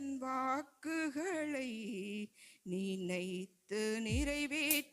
தன் வாக்குகளை நினைத்து நிறைவேற்ற